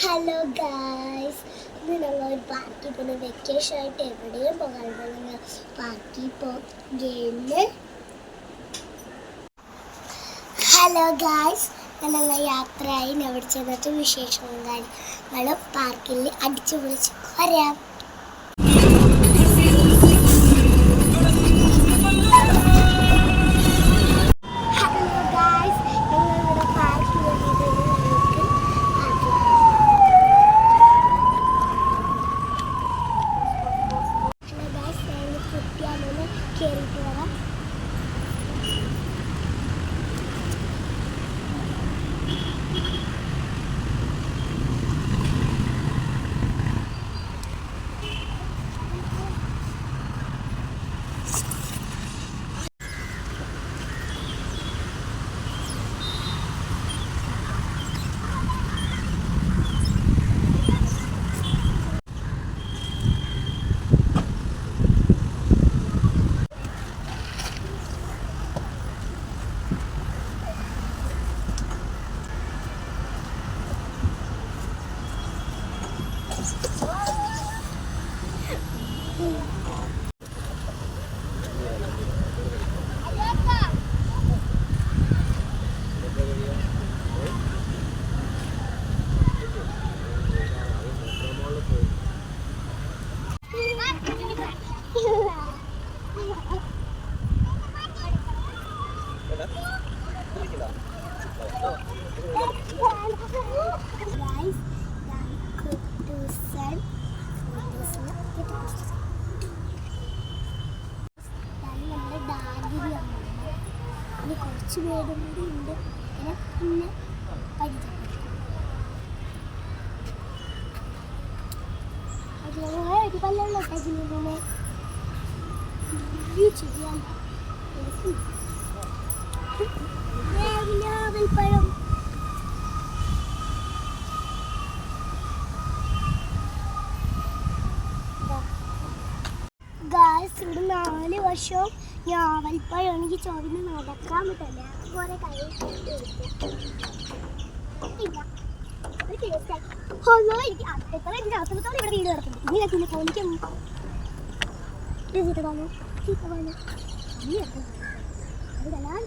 Hello guys ഇന്ന് ഞങ്ങൾ ഒരു പാർട്ടി പോകുന്ന വെക്കേഷൻ ആയിട്ട് എവിടെയും പോകാറുണ്ട് ഞങ്ങൾ പാർട്ടി പോകുന്നു ഹലോ ഗായ്സ് ഞങ്ങൾ യാത്രയായി. അവിടെ ചെന്നിട്ട് വിശേഷവും കാര്യങ്ങളും പാർക്കിൽ അടിച്ചു പൊളിച്ച് വരാം. बघा. Guys, ദിവസം നമ്മുടെ ഡാഗിരി അമ്മ ഇനി കുറച്ച് പേരും കൂടി ഉണ്ട് പിന്നെ പിന്നെ പരിചയപ്പെടുത്തും ഒരു പല്ലുള്ള ടജിനെ ചെയ്യാൻ പഴം ഗായ്സ് ഇവിടെ നാല് വർഷവും ഞാവൽപ്പഴം എനിക്ക് ചോദിന് നടക്കാൻ പറ്റില്ല. കുറെ ഇവിടെ വീട് കിടക്കുന്നു ഇനി കത്തില്ല ഫോണിക്കും ചീത്ത പറഞ്ഞു ചീത്ത പറഞ്ഞു ഇതെല്ലാം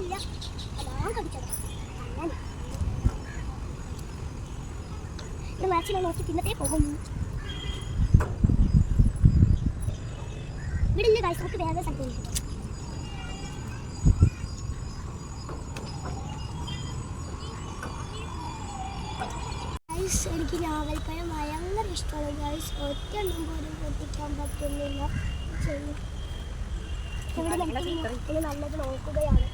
ഇല്ല അതാ കടിച്ചത് അങ്ങനെ ഇത് മാച്ചിനെ നോക്കി തിന്നത്തേ പോകുന്നു ഇവിടെ ഇല്ല കാഴ്ച നമുക്ക് വേറെ സ്ഥലത്ത് ഇരിക്കുന്നു എനിക്ക് ഞാവൽപ്പഴം ഭയങ്കര ഇഷ്ടമാണ്. ഗൈസ് ഒറ്റ എണ്ണം പോലും പൊട്ടിക്കാൻ പറ്റുന്നില്ല. ചെയ്യും ഇവിടെ നല്ലത് നോക്കുകയാണ്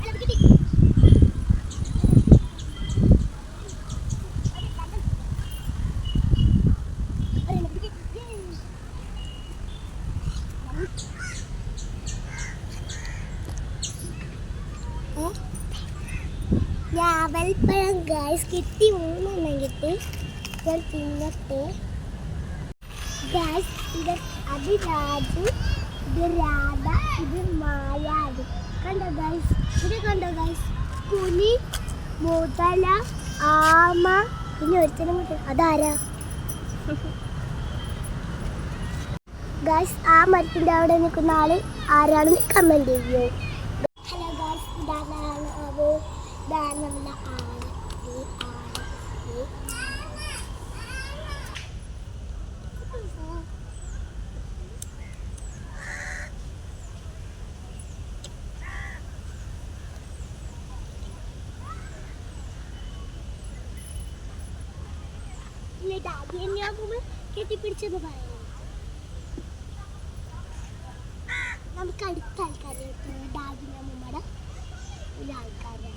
അല്ല, ഇത് കിട്ടി. അല്ല, ഇത് കിട്ടി. Yay. ഏ? ഞാവൽപ്പഴം ഗായ്സ് കിട്ടി മൂന്നെണ്ണം കിട്ടി. ഞാൻ തിന്നട്ടെ. ഗായ്സ് ഇത് അത് രാജു ഇത് രാധ ഇത് മായാവി കണ്ടോ ഗായ്സ് ഇത് കണ്ടോ ഗായ്സ് പുലി മുതല ആമ പിന്നെ ഒരുത്തനും കൂട്ടി. അതാരാ? ഗായ്സ് ആ മരത്തിന്റെ അവിടെ നിൽക്കുന്ന ആൾ ആരാണെന്ന് കമന്റ് ചെയ്യൂ. ഇതാണ് നമ്മുടെ കെട്ടിപ്പിടിച്ചെന്ന് പറയുന്നു നമുക്ക് അടുത്ത ആൾക്കാരെ ഡാഗിന അമ്മമ്മയുടെ ഒരു ആൾക്കാരാണ്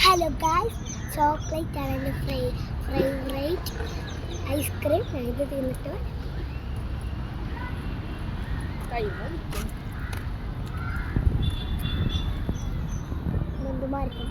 ഹലോ ഗായ്സ് ചോക്ലേറ്റ് ആണ് ഫ്രൈ ഫേവറേറ്റ് ഐസ്ക്രീം ഇത് തിന്നിട്ട് ബന്ധുമാർക്കും